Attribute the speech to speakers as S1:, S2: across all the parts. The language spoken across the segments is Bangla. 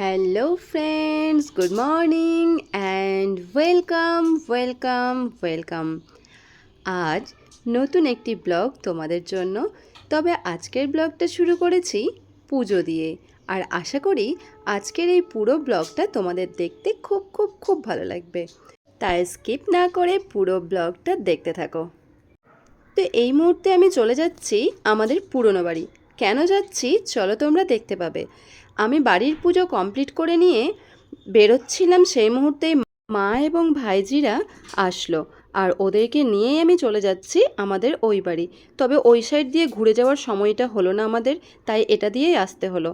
S1: Hello friends good morning and welcome welcome welcome আজ নতুন একটি ব্লগ তোমাদের জন্য। তবে আজকের ব্লগটা শুরু করেছি পুজো দিয়ে। আর আশা করি আজকের এই পুরো ব্লগটা তোমাদের দেখতে খুব খুব খুব ভালো লাগবে। তাই স্কিপ না করে পুরো ব্লগটা দেখতে থাকো। তো এই মুহূর্তে আমি চলে যাচ্ছি আমাদের পুরনো বাড়ি। কেন যাচ্ছি? চলো তোমরা দেখতে পাবে। আমি বাড়ির পুজো কমপ্লিট করে নিয়ে বেরোচ্ছিলাম, সেই মুহূর্তেই মা এবং ভাইজিরা আসলো। আর ওদেরকে নিয়েই আমি চলে যাচ্ছি আমাদের ওই বাড়ি। তবে ওই সাইড দিয়ে ঘুরে যাওয়ার সময়টা হলো না আমাদের, তাই এটা দিয়েই আসতে হলো।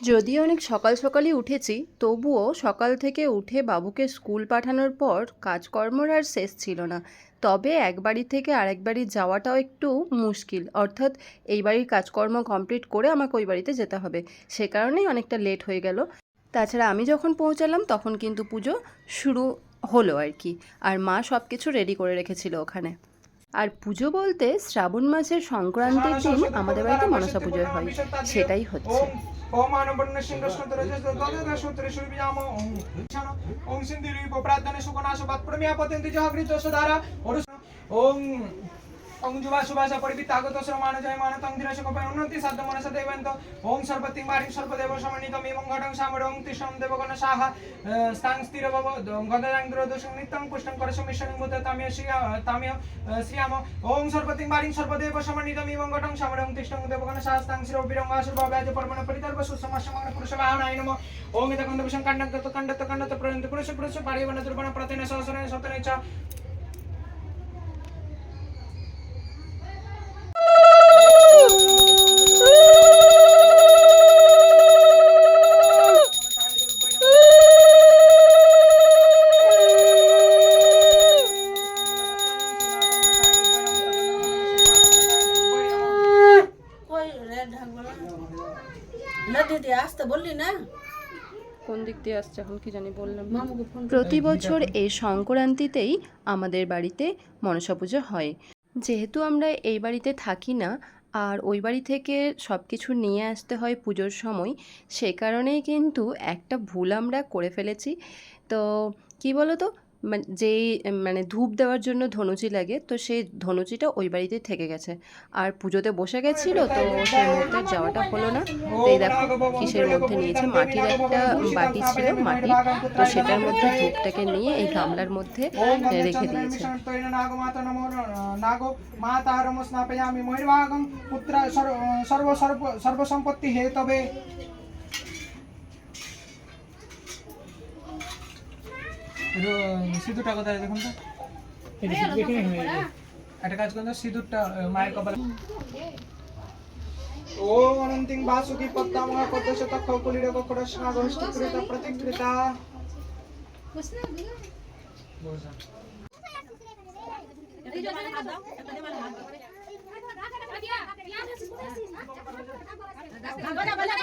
S1: যদিও অনেক সকাল সকালই উঠেছি, তবুও সকাল থেকে উঠে বাবুকে স্কুল পাঠানোর পর কাজকর্মর আর শেষ ছিল না। তবে এক বাড়ি থেকে আরেক বাড়ি যাওয়াটাও একটু মুশকিল অর্থাৎ এই বাড়ির কাজকর্ম কমপ্লিট করে আমাকে ওই বাড়িতে যেতে হবে সে কারণেই অনেকটা লেট হয়ে গেল তাছাড়া আমি যখন পৌঁছালাম তখন কিন্তু পুজো শুরু হলো আর কি আর মা সব কিছু রেডি করে রেখেছিল ওখানে আর পুজো বলতে শ্রাবণ মাসের সংক্রান্তির দিন আমাদের বাড়িতে মনসা পুজো হয় সেটাই হচ্ছে
S2: ओम सिंधुरी प्रार्थना सुगुणाशोभात प्रमिया पतंती जागृत सुधारा ओम অঙ্গুজুবা সুভাষা পরিবৃত্ত আগত শ্রমাণ জয় মান তং দিন সুখপায় উন্নতি সাধ্য মন সদৈবন্ত ওং সর্বতি মারিং সর্বদেব সমন্বিতম এবং ঘটং সামর ওং তিষম দেবগণ সাহা। স্থাং স্থির ভব গদাং দুরদোষং নিত্যং পুষ্টং করে সুমিশ্রং বুদ্ধ তামিয় শ্রিয়া তামিয় শ্রিয়াম। ওং সর্বতি মারিং সর্বদেব সমন্বিতম এবং ঘটং সামর ওং তিষ্টং দেবগণ সাহা। স্থাং স্থির বিরং আসুর ভব্যাজ পরমণ পরিতর্ব সুসমাসমগণ পুরুষ বাহনায় নম। ওং দকন্দ বিশং কাণ্ডগত কাণ্ডত কাণ্ডত
S3: প্রয়ন্ত পুরুষ পুরুষ পারিবন দুর্বণ প্রতিন সহসনে সতনে চ।
S1: কোন দিক দিয়ে আসছে এখন কি জানি বললাম। প্রতি বছর এই সংক্রান্তিতেই আমাদের বাড়িতে মনসা পুজো হয়। যেহেতু আমরা এই বাড়িতে থাকি না আর ওই বাড়ি থেকে সব কিছু নিয়ে আসতে হয় পুজোর সময় সে কারণেই কিন্তু একটা ভুল আমরা করে ফেলেছি। তো কি বলো তো যেই মানে ধূপ দেওয়ার জন্য ধনুচি লাগে, তো সেই ধনুচিটা ওই বাড়িতে থেকে গেছে। আর পুজোতে বসে গেছিল, তো সেই মুহূর্তে যাওয়াটা হলো না। তো এই দেখো, কিসের মধ্যে নিয়েছে? মাটির একটা বাটি ছিল মাটি, তো সেটার মধ্যে ধূপটাকে নিয়ে এই গামলার মধ্যে রেখে দিয়েছে।
S2: সর্বসম্পত্তি হে তবে সিঁদুরটা কোথায় দেখুন তো? একটা কাজ করুন সিঁদুরটা মায়ের কপালে। ওম অনন্তিং বাসুকি পদ্মামহ পদ্মশ তক্ষ কুলির গোকরস্না গরিষ্ঠকৃত প্রতিকৃতা। বসা।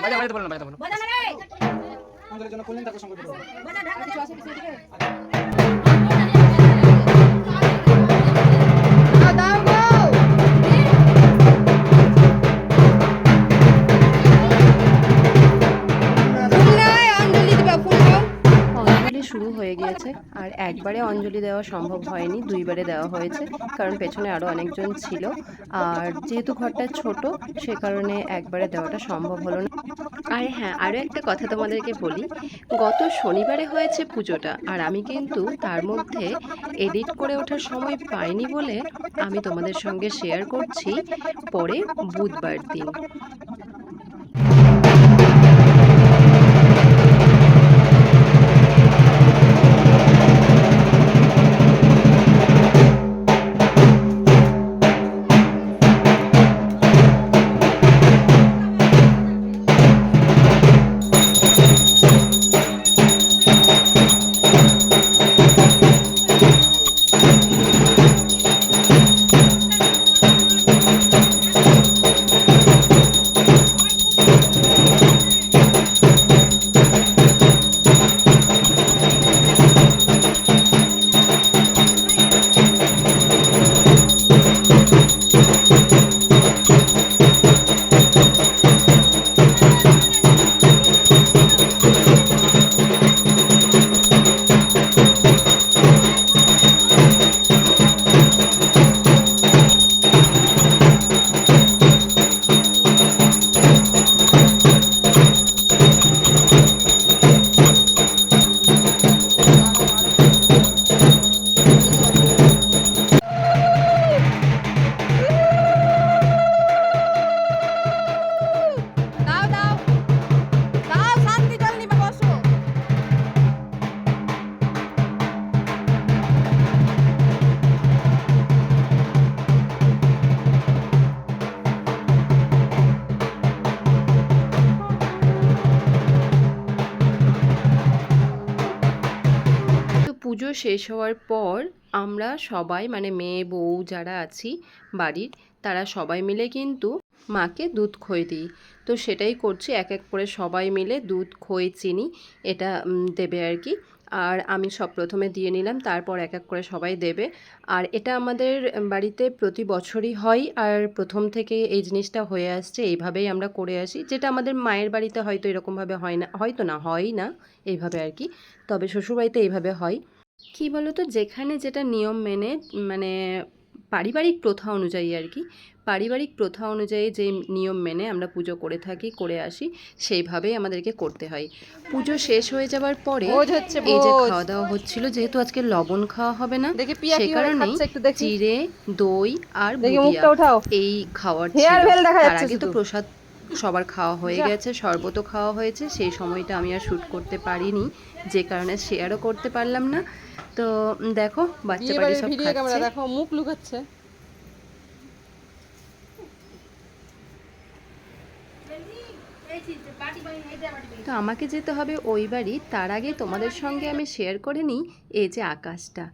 S2: আমাদের জন্য কুলিন তাকে সঙ্গে দেবো
S1: অঞ্জলি একবারে অঞ্জলি দেওয়া সম্ভব হয়নি, দুইবারে দেওয়া হয়েছে, কারণ পেছনে আরও অনেকজন ছিল। আর যেহেতু ঘরটা ছোট, সে কারণে একবারে দেওয়াটা সম্ভব হলো না। আর হ্যাঁ আরও একটা কথা তোমাদেরকে বলি, গত শনিবারে হয়েছে পুজোটা, আর আমি কিন্তু তার মধ্যে এডিট করে ওঠার সময় পাইনি বলে আমি তোমাদের সঙ্গে শেয়ার করছি পরে বুধবার দিন। শেষ হওয়ার পর আমরা সবাই মানে মেয়ে, বউ যারা আছি বাড়ির, তারা সবাই মিলে কিন্তু মাকে দুধ খই দিই। তো সেটাই করছি, এক এক করে সবাই মিলে দুধ, খই, চিনি এটা দেবে আর কি। আর আমি সব প্রথমে দিয়ে নিলাম, তারপর এক এক করে সবাই দেবে। আর এটা আমাদের বাড়িতে প্রতি বছরই হয়, আর প্রথম থেকে এই জিনিসটা হয়ে আসছে, এইভাবেই আমরা করে আসি। যেটা আমাদের মায়ের বাড়িতে হয়তো এরকমভাবে হয় না, হয়তো না হয় না, এইভাবে আর কি। তবে শ্বশুরবাড়িতে এইভাবে হয়। কি বলতো? যেখানে যেটা নিয়ম মেনে মানে পারিবারিক প্রথা অনুযায়ী আর কি পারিবারিক প্রথা অনুযায়ী যে নিয়ম মেনে আমরা পুজো করে থাকি করে আসি সেইভাবেই আমাদেরকে করতে হয়। পুজো শেষ হয়ে যাওয়ার পরে এই যে খাওয়া দাওয়া হচ্ছিল যেহেতু আজকে লবণ খাওয়া হবে না সে
S4: দেখি।
S1: চিড়ে দই আর এই খাওয়ার। তার আগে তো প্রসাদ সবার খাওয়া হয়ে। গেছে শরবতও খাওয়া হয়েছে সেই সময়টা আমি আর শ্যুট করতে পারিনি যে কারণে শেয়ারও করতে পারলাম না। তো দেখো বাচ্চা বাড়ি সব
S4: ভিডিও ক্যামেরা
S1: খাচ্ছে
S4: দেখো মুখ লুকাচ্ছে।
S1: তো আমাকে যেতে হবে ওই বাড়ি তার আগে তোমাদের সঙ্গে আমি শেয়ার করে নিই এই যে আকাশটা।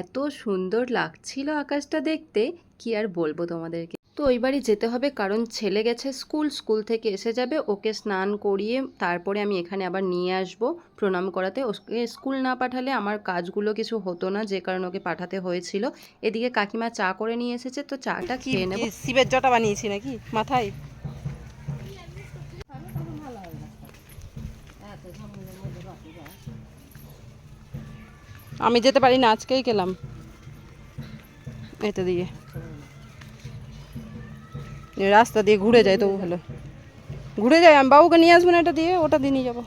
S1: এত সুন্দর লাগছিল আকাশটা দেখতে কি আর বলব তোমাদেরকে? তো ওই বাড়ি যেতে হবে কারণ ছেলে গেছে স্কুল স্কুল থেকে এসে যাবে ওকে স্নান করিয়ে তারপরে আমি এখানে আবার নিয়ে আসব। প্রণাম করাতে। ওকে স্কুল না পাঠালে আমার কাজগুলো কিছু হতো না যে কারণে ওকে পাঠাতে হয়েছিল। এদিকে কাকিমা চা করে নিয়ে এসেছে তো চাটা খেয়ে নেব।
S4: শিবের জটা বানিয়েছি নাকি মাথায়? আমি যেতে পারি না আজকেই গেলাম। এটা দিয়ে। রাস্তা দিয়ে ঘুরে যায় তবু ভালো। ঘুরে যায় আমি বাবুকে নিয়ে আসব না এটা দিয়ে ওটা দিয়ে নিয়ে যাব।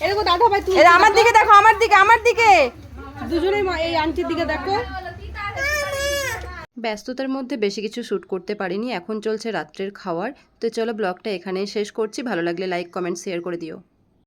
S4: এরকম দাদা ভাই আমার দিকে দেখো আমার দিকে আমার দিকে। দুজনেই মা- এই আন্টির দিকে দেখো।
S1: ব্যস্ততার মধ্যে বেশি কিছু শ্যুট করতে পারিনি, এখন চলছে রাত্রের খাওয়ার। তো চলো ব্লগটা এখানেই শেষ করছি। ভালো লাগলে লাইক, কমেন্ট, শেয়ার করে দিও।